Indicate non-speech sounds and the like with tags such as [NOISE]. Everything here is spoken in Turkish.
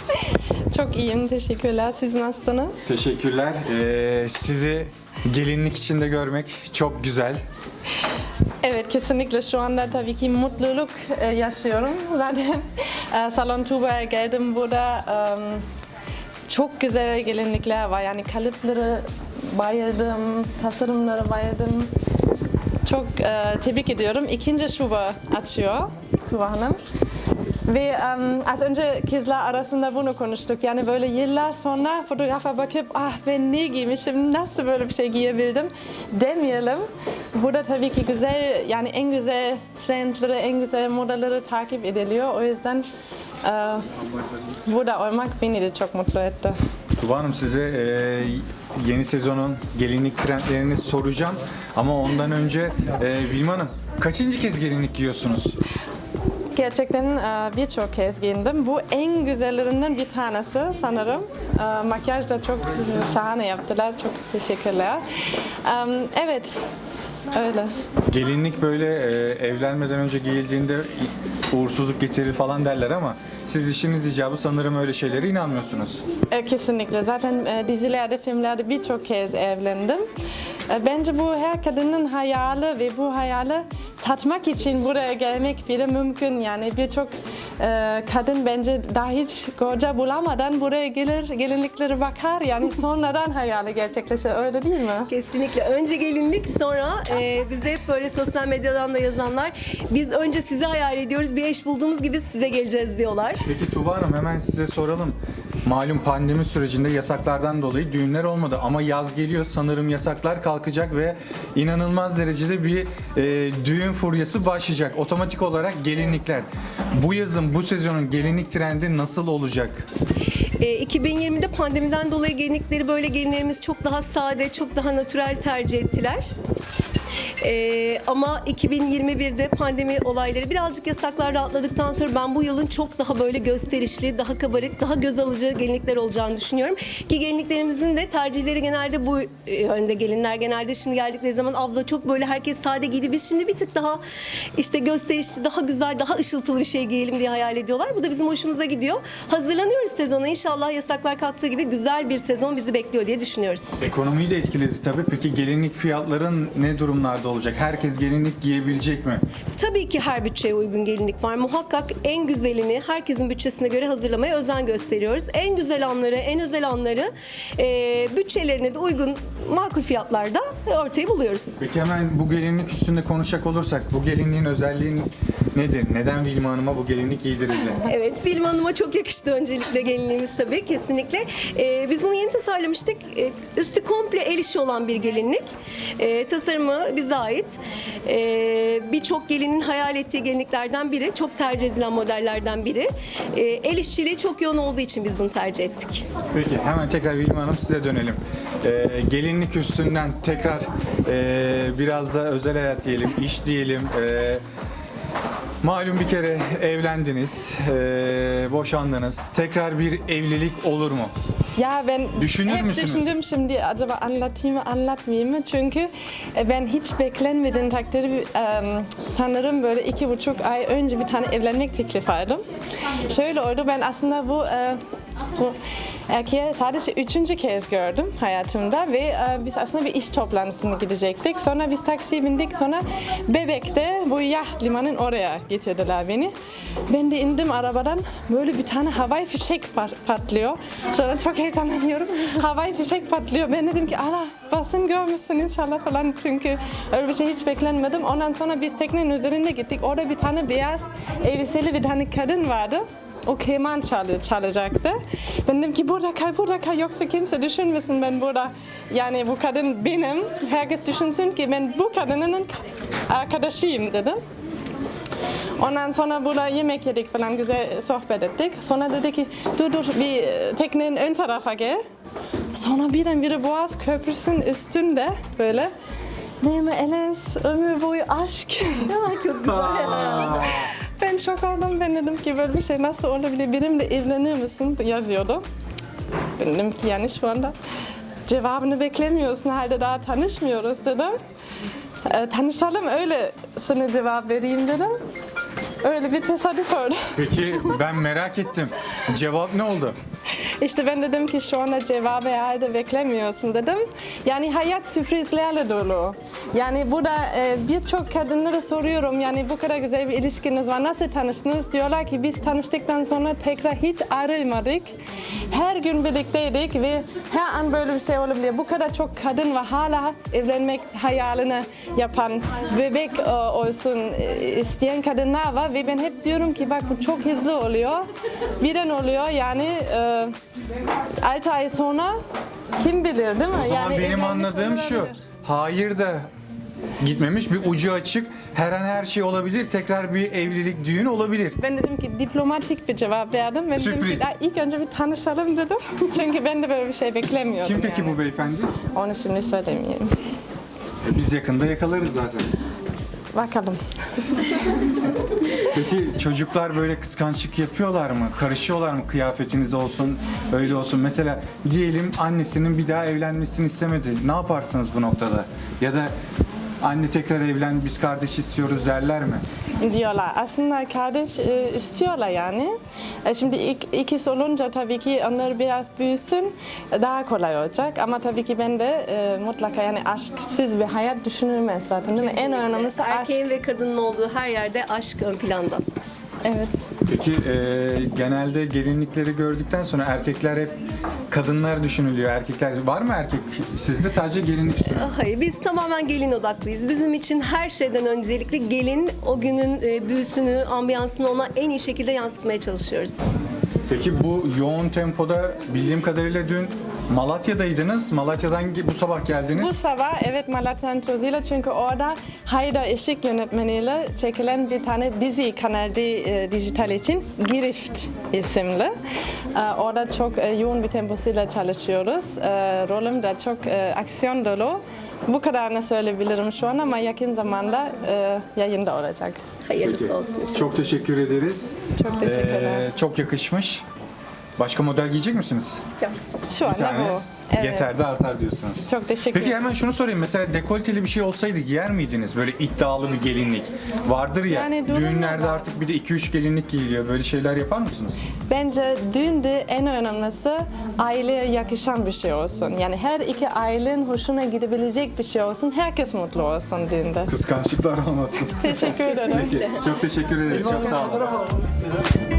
Nasılsınız? [LAUGHS] Çok iyiyim, teşekkürler. Siz nasılsınız? Teşekkürler. Ee, sizi gelinlik içinde görmek çok güzel. Evet, kesinlikle şu anda tabii ki mutluluk e, yaşıyorum. [LAUGHS] Zaten e, Salon Tuba'ya geldim burada. çok güzel gelinlikler var. Yani kalıpları bayıldım, tasarımları bayıldım. Çok tebrik ediyorum. İkinci şube açıyor Tuba Hanım. Ve em, az önce kızlar arasında bunu konuştuk. Yani böyle yıllar sonra fotoğrafa bakıp ah ben ne giymişim, nasıl böyle bir şey giyebildim demeyelim. Burada tabii ki güzel, yani en güzel trendleri, en güzel modaları takip ediliyor. O yüzden e, burada olmak beni de çok mutlu etti. Tuba Hanım size e, yeni sezonun gelinlik trendlerini soracağım. Ama ondan önce e, Bilim Hanım kaçıncı kez gelinlik giyiyorsunuz? Gerçekten e, birçok kez giyindim. Bu en güzellerinden bir tanesi sanırım. E, Makyaj da çok şahane yaptılar. Çok teşekkürler. Em, Evet, öyle. Gelinlik böyle e, evlenmeden önce giyildiğinde uğursuzluk getirir falan derler ama siz işiniz icabı sanırım öyle şeylere inanmıyorsunuz. E, Kesinlikle. Zaten e, dizilerde, filmlerde birçok kez evlendim. E, Bence bu her kadının hayali ve bu hayali tatmak için buraya gelmek bile mümkün. Yani birçok e, kadın bence daha hiç koca bulamadan buraya gelir, gelinlikleri bakar. Yani [LAUGHS] sonradan hayali gerçekleşir. Öyle değil mi? Kesinlikle. Önce gelinlik sonra e, bize hep böyle sosyal medyadan da yazanlar biz önce sizi hayal ediyoruz bir eş bulduğumuz gibi size geleceğiz diyorlar. Peki Tuba Hanım hemen size soralım. Malum pandemi sürecinde yasaklardan dolayı düğünler olmadı ama yaz geliyor sanırım yasaklar kalkacak ve inanılmaz derecede bir e, düğün furyası başlayacak. Otomatik olarak gelinlikler. Bu yazın bu sezonun gelinlik trendi nasıl olacak? E, 2020'de pandemiden dolayı gelinlikleri böyle gelinlerimiz çok daha sade, çok daha natürel tercih ettiler. E, ama 2021'de pandemi olayları birazcık yasaklar rahatladıktan sonra ben bu yılın çok daha böyle gösterişli, daha kabarık, daha göz alıcı gelinlikler olacağını düşünüyorum. Ki gelinliklerimizin de tercihleri genelde bu e, yönde gelinler genelde şimdi geldikleri zaman abla çok böyle herkes sade giydi. Biz şimdi bir tık daha işte gösterişli, daha güzel, daha ışıltılı bir şey giyelim diye hayal ediyorlar. Bu da bizim hoşumuza gidiyor. Hazırlanıyoruz sezona. İnşallah yasaklar kalktığı gibi güzel bir sezon bizi bekliyor diye düşünüyoruz. Ekonomiyi de etkiledi tabii. Peki gelinlik fiyatların ne durumlarda olacak? Herkes gelinlik giyebilecek mi? Tabii ki her bütçeye uygun gelinlik var. Muhakkak en güzelini herkesin bütçesine göre hazırlamaya özen gösteriyoruz. En güzel anları, en özel anları e, bütçelerine de uygun makul fiyatlarda ortaya buluyoruz. Peki hemen bu gelinlik üstünde konuşacak olursak bu gelinliğin özelliği nedir? Neden Vilma Hanım'a bu gelinlik giydirildi? [LAUGHS] Evet, Bilim Hanım'a çok yakıştı öncelikle gelinliğimiz tabii kesinlikle. Ee, biz bunu yeni tasarlamıştık. Ee, üstü komple el işi olan bir gelinlik. Ee, tasarımı bize ait. Ee, Birçok gelinin hayal ettiği gelinliklerden biri. Çok tercih edilen modellerden biri. Ee, el işçiliği çok yoğun olduğu için biz bunu tercih ettik. Peki hemen tekrar Vilma Hanım size dönelim. Ee, gelinlik üstünden tekrar ee, biraz da özel hayat diyelim, iş diyelim. Ee, malum bir kere evlendiniz, ee, boşandınız. Tekrar bir evlilik olur mu? Ya ben Düşünür hep müsünüz? düşündüm şimdi acaba anlatayım mı anlatmayayım mı? Çünkü e, ben hiç beklenmediğim takdirde e, sanırım böyle iki buçuk ay önce bir tane evlenmek teklifi aldım. Şöyle oldu ben aslında bu e, bu erkeği sadece üçüncü kez gördüm hayatımda ve e, biz aslında bir iş toplantısına gidecektik. Sonra biz taksiye bindik. Sonra Bebek'te bu yacht limanın oraya getirdiler beni. Ben de indim arabadan. Böyle bir tane havai fişek pat- patlıyor. Sonra çok heyecanlanıyorum. [LAUGHS] Havai fişek patlıyor. Ben dedim ki Allah basın görmüşsün inşallah falan. Çünkü öyle bir şey hiç beklenmedim. Ondan sonra biz teknenin üzerinde gittik. Orada bir tane beyaz elbiseli bir tane kadın vardı. O keman çalı, çalacaktı. Ben dedim ki burada kal, burada kal yoksa kimse düşünmesin ben burada. Yani bu kadın benim. Herkes düşünsün ki ben bu kadının arkadaşıyım dedim. Ondan sonra burada yemek yedik falan güzel sohbet ettik. Sonra dedi ki dur dur bir teknenin ön tarafa gel. Sonra birdenbire Boğaz Köprüsü'nün üstünde böyle Neyme Enes, ömür boyu aşk. [LAUGHS] çok güzel. Ben şok oldum. Ben dedim ki böyle bir şey nasıl olabilir? Benimle evlenir misin? yazıyordu. Ben dedim ki yani şu anda cevabını beklemiyorsun. Halde daha tanışmıyoruz dedim. E, tanışalım öyle sana cevap vereyim dedim. Öyle bir tesadüf oldu. Peki ben merak ettim. Cevap ne oldu? İşte ben dedim ki şu anda cevabı herhalde beklemiyorsun dedim. Yani hayat sürprizlerle dolu. Yani burada e, birçok kadınlara soruyorum yani bu kadar güzel bir ilişkiniz var nasıl tanıştınız? Diyorlar ki biz tanıştıktan sonra tekrar hiç ayrılmadık. Her gün birlikteydik ve her an böyle bir şey olabilir. Bu kadar çok kadın var hala evlenmek hayalini yapan, bebek e, olsun e, isteyen kadınlar var ve ben hep diyorum ki bak bu çok hızlı oluyor. Birden oluyor yani e, 6 ay sonra kim bilir değil mi? O zaman benim evlenmiş anladığım şu. olabilir. Hayır da gitmemiş bir ucu açık. Her an her şey olabilir. Tekrar bir evlilik, düğün olabilir. Ben dedim ki diplomatik bir cevap verdim. Ben dedim Sürpriz. ki, "Ya ilk önce bir tanışalım dedim. [LAUGHS] Çünkü ben de böyle bir şey beklemiyordum. Kim peki yani. bu beyefendi? Onu şimdi söylemeyeyim. Biz yakında yakalarız zaten. Bakalım. Peki çocuklar böyle kıskançlık yapıyorlar mı? Karışıyorlar mı kıyafetiniz olsun, öyle olsun? Mesela diyelim annesinin bir daha evlenmesini istemedi. Ne yaparsınız bu noktada? Ya da anne tekrar evlen, biz kardeş istiyoruz derler mi? diyorlar. Aslında kardeş e, istiyorlar yani. E, şimdi ik, ikiz olunca tabii ki onlar biraz büyüsün daha kolay olacak. Ama tabii ki ben de e, mutlaka yani aşksız bir hayat düşünülmez zaten değil mi? En önemlisi aşk. Erkeğin ve kadının olduğu her yerde aşk ön planda. Evet. Peki e, genelde gelinlikleri gördükten sonra erkekler hep kadınlar düşünülüyor. Erkekler var mı erkek sizde sadece gelinlik üstüne? Hayır, biz tamamen gelin odaklıyız. Bizim için her şeyden öncelikli gelin o günün e, büyüsünü, ambiyansını ona en iyi şekilde yansıtmaya çalışıyoruz. Peki bu yoğun tempoda bildiğim kadarıyla dün Malatya'daydınız. Malatya'dan bu sabah geldiniz. Bu sabah evet Malatya'nın Çözü'yle çünkü orada Hayda Işık yönetmeniyle çekilen bir tane dizi Kanal D e, dijital için Girift isimli. E, orada çok e, yoğun bir temposuyla çalışıyoruz. E, rolüm de çok e, aksiyon dolu. Bu kadarını söyleyebilirim şu an ama yakın zamanda e, yayında olacak. Hayırlısı olsun inşallah. Çok teşekkür ederiz. Çok teşekkür Ee, ederim. çok yakışmış. Başka model giyecek misiniz? Şu Bir anda tane. bu. Evet. Yeter de artar diyorsunuz. Çok teşekkür Peki ederim. hemen şunu sorayım. Mesela dekolteli bir şey olsaydı giyer miydiniz? Böyle iddialı bir gelinlik. Vardır ya. Yani düğünlerde bağlı. artık bir de 2-3 gelinlik giyiliyor. Böyle şeyler yapar mısınız? Bence düğünde en önemlisi aileye yakışan bir şey olsun. Yani her iki ailenin hoşuna gidebilecek bir şey olsun. Herkes mutlu olsun düğünde. Kıskançlıklar olmasın. Teşekkür ederim. Peki. Çok teşekkür ederiz. Çok sağ olun.